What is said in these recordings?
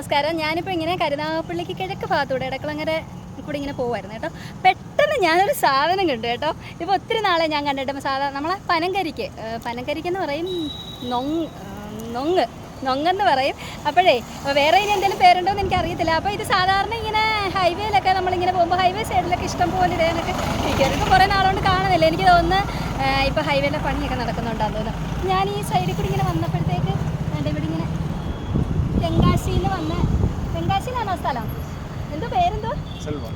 നമസ്കാരം. ഞാനിപ്പോൾ ഇങ്ങനെ കരുനാഗപ്പള്ളിക്ക് കിഴക്ക് ഭാഗത്തൂടെ ഇടക്കളങ്ങരെ കൂടി ഇങ്ങനെ പോകുമായിരുന്നു കേട്ടോ. പെട്ടെന്ന് ഞാനൊരു സാധനം കണ്ടു കേട്ടോ. ഇപ്പോൾ ഒത്തിരി നാളെ ഞാൻ കണ്ടിട്ടുമ്പോൾ സാധാരണ നമ്മളെ പനങ്കരിക്ക് ഏ, പനങ്കരിക്ക് എന്ന് പറയും നൊങ് നൊങ്ങ് നൊങ്ങെന്ന് പറയും. അപ്പോഴേ വേറെ ഇനി എന്തെങ്കിലും പേരുണ്ടോ എന്ന് എനിക്കറിയത്തില്ല. അപ്പോൾ ഇത് സാധാരണ ഇങ്ങനെ ഹൈവേയിലൊക്കെ നമ്മളിങ്ങനെ പോകുമ്പോൾ ഹൈവേ സൈഡിലൊക്കെ ഇഷ്ടം പോലെ കണക്ക് ഇരിക്കും കുറേ നാളുകൊണ്ട് കാണുന്നില്ല. എനിക്ക് തോന്നുന്നു ഇപ്പോൾ ഹൈവേയിലെ പണിയൊക്കെ നടക്കുന്നുണ്ടാകുന്നത് ഞാൻ ഈ സൈഡിൽ കൂടി ഇങ്ങനെ വന്നപ്പോഴത്തേക്ക് ഇവിടെ ഇങ്ങനെ തെങ്കാശിയിൽ വന്ന് തെങ്കാശിയിലാണോ സ്ഥലം? എന്തോ പേരെന്തോ? സെൽവം.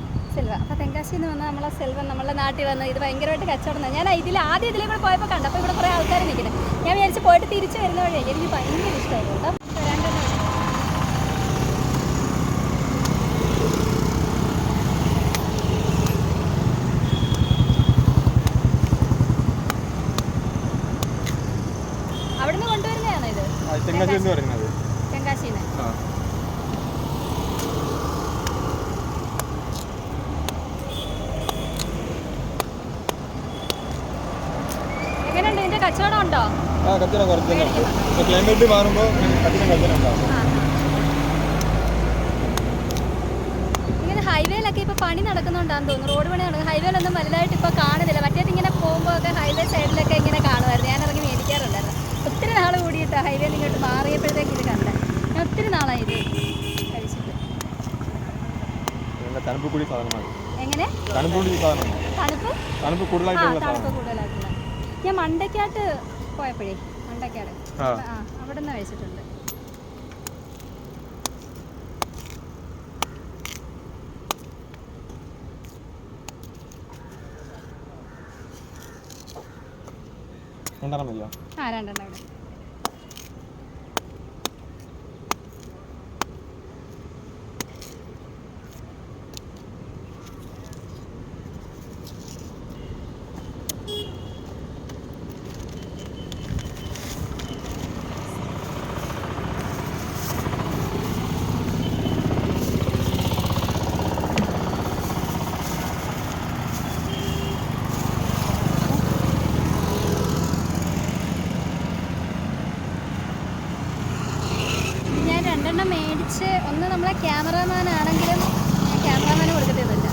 അപ്പോൾ തെങ്കാശിയിൽ നിന്ന് വന്ന നമ്മളെ സെൽവൻ നമ്മളെ നാട്ടിൽ വന്ന് ഇത് ഭയങ്കരമായിട്ട് കച്ചവടം തന്നെ. ഞാൻ ഇതിൽ ആദ്യം ഇതിലേ കൂടെ പോയപ്പോൾ കണ്ടപ്പോൾ ഇവിടെ കുറേ ആൾക്കാർ നിൽക്കുന്നത് ഞാൻ വിചാരിച്ച് പോയിട്ട് തിരിച്ചു വരുന്ന വഴി എനിക്ക് ഭയങ്കര ഇഷ്ടമായിരുന്നു കേട്ടോ. അവിടുന്ന് കൊണ്ടുവരുന്നതാണോ ഇത് തെങ്ങാശി എന്ന് പറയുന്നത്. തെങ്കാശിന്ന് എങ്ങനെയുണ്ട്? ഇതിന്റെ കച്ചവടം ഉണ്ടോ? ആ കച്ചവടം കുറച്ചൊക്കെ ഉണ്ട്. ക്ലൈമറ്റ് മാറുമ്പോൾ കച്ചവടം കച്ചവടം ഉണ്ടാവും. ഇങ്ങനെ ഹൈവേയിലൊക്കെ ഇപ്പൊ പണി നടക്കുന്നുണ്ടാന്ന് തോന്നുന്നു. റോഡ് പണി നടക്കുന്നു ഹൈവേയിലൊന്നും വലുതായിട്ട് ഇപ്പൊ കാണുന്നില്ല. മറ്റേത് ഇങ്ങനെ പോകുമ്പോൾ ഒക്കെ ഹൈവേ സൈഡിലൊക്കെ ഇങ്ങനെ കാണുമായിരുന്നു. ഞാൻ ഇറങ്ങി മേടിക്കാറുണ്ടായിരുന്നു. ഒത്തിരി നാൾ കൂടിയിട്ട് ഹൈവേയിൽ ഇങ്ങോട്ട് മാറിയപ്പോഴത്തേക്ക് ഇത് കണ്ടത് ഞാൻ ഒത്തിരി നാളായി ഇത് കഴിച്ചിട്ട് നല്ല തണുപ്പ് കൂടി സാധനമാണ്. എങ്ങനെ? തണുപ്പ് കൂടി സാധനമാണ്. തണുപ്പ്? തണുപ്പ് കൂടുതലായിട്ടുള്ള തണുപ്പ് കൂടുതലായിട്ടുള്ള. ഞാൻ മണ്ടയ്ക്കാട്ട് പോയപ്പോഴേ മണ്ടയ്ക്കാട്. ആ. അവിടെ നിന്ന് കഴിച്ചിട്ടുണ്ട്. രണ്ടെണ്ണം മതിയോ? ആ രണ്ടെണ്ണം ഇവിടെ. രണ്ടെണ്ണം മേടിച്ച് ഒന്ന് നമ്മളെ ക്യാമറമാൻ ആണെങ്കിലും ക്യാമറാമാന് കൊടുക്കത്തേതല്ല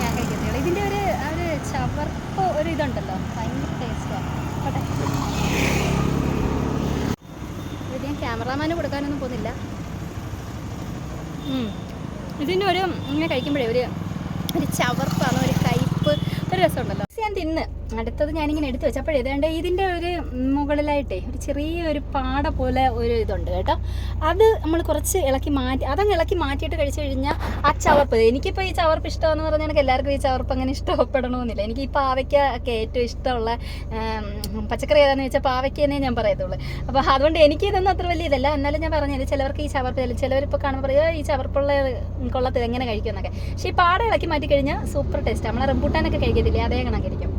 ഞാൻ കഴിക്കത്തേ ഇതിന്റെ ഒരു ഒരു ചവർപ്പ് ഒരു ഇതുണ്ടല്ലോ. ഭയങ്കര ടേസ്റ്റാണ് ഓട്ടെ ഇത് ഞാൻ ക്യാമറമാന് കൊടുക്കാനൊന്നും പോകുന്നില്ല. ഇതിന്റെ ഒരു ഇങ്ങനെ കഴിക്കുമ്പോഴേ ഒരു ഒരു ചവർപ്പാണ് ഒരു കയ്പ്പ് ഒരു രസമുണ്ടല്ലോ. ഞാൻ തിന്ന്. അടുത്തത് ഞാനിങ്ങനെ എടുത്തു വെച്ചപ്പോഴേ ഏതാണ്ട് ഇതിന്റെ ഒരു മുകളിലായിട്ടേ ഒരു ചെറിയൊരു പാട പോലെ ഒരു ഇതുണ്ട് കേട്ടോ. അത് നമ്മൾ കുറച്ച് ഇളക്കി മാറ്റി അതങ്ങ് ഇളക്കി മാറ്റിയിട്ട് കഴിച്ചു കഴിഞ്ഞാൽ ആ ചവർപ്പ് എനിക്കിപ്പോൾ ഈ ചവർപ്പ് ഇഷ്ടമെന്ന് പറഞ്ഞാൽ എനിക്ക് എല്ലാവർക്കും ഈ ചവർപ്പ് അങ്ങനെ ഇഷ്ടപ്പെടണമെന്നില്ല എനിക്ക് ഈ പാവയ്ക്ക ഒക്കെ ഏറ്റവും ഇഷ്ടമുള്ള പച്ചക്കറി ഏതാണെന്ന് വെച്ചാൽ പാവയ്ക്ക എന്നേ ഞാൻ പറയത്തുള്ളൂ. അപ്പോൾ അതുകൊണ്ട് എനിക്ക് ഇതൊന്നും അത്ര വലിയ ഇതല്ല എന്നാലും ഞാൻ പറഞ്ഞത് ചിലവർക്ക് ഈ ചവർപ്പ് ചിലവരിപ്പോൾ കാണുമ്പോൾ പറയുക ഈ ചവർപ്പുള്ള കൊള്ളത്തിൽ എങ്ങനെ കഴിക്കും എന്നൊക്കെ. പക്ഷേ ഈ പാട ഇളക്കി മാറ്റി കഴിഞ്ഞാൽ സൂപ്പർ ടേസ്റ്റ്. നമ്മളെ റംബൂട്ടാനൊക്കെ കഴിക്കത്തില്ലേ അതേ കണക്കിരിക്കും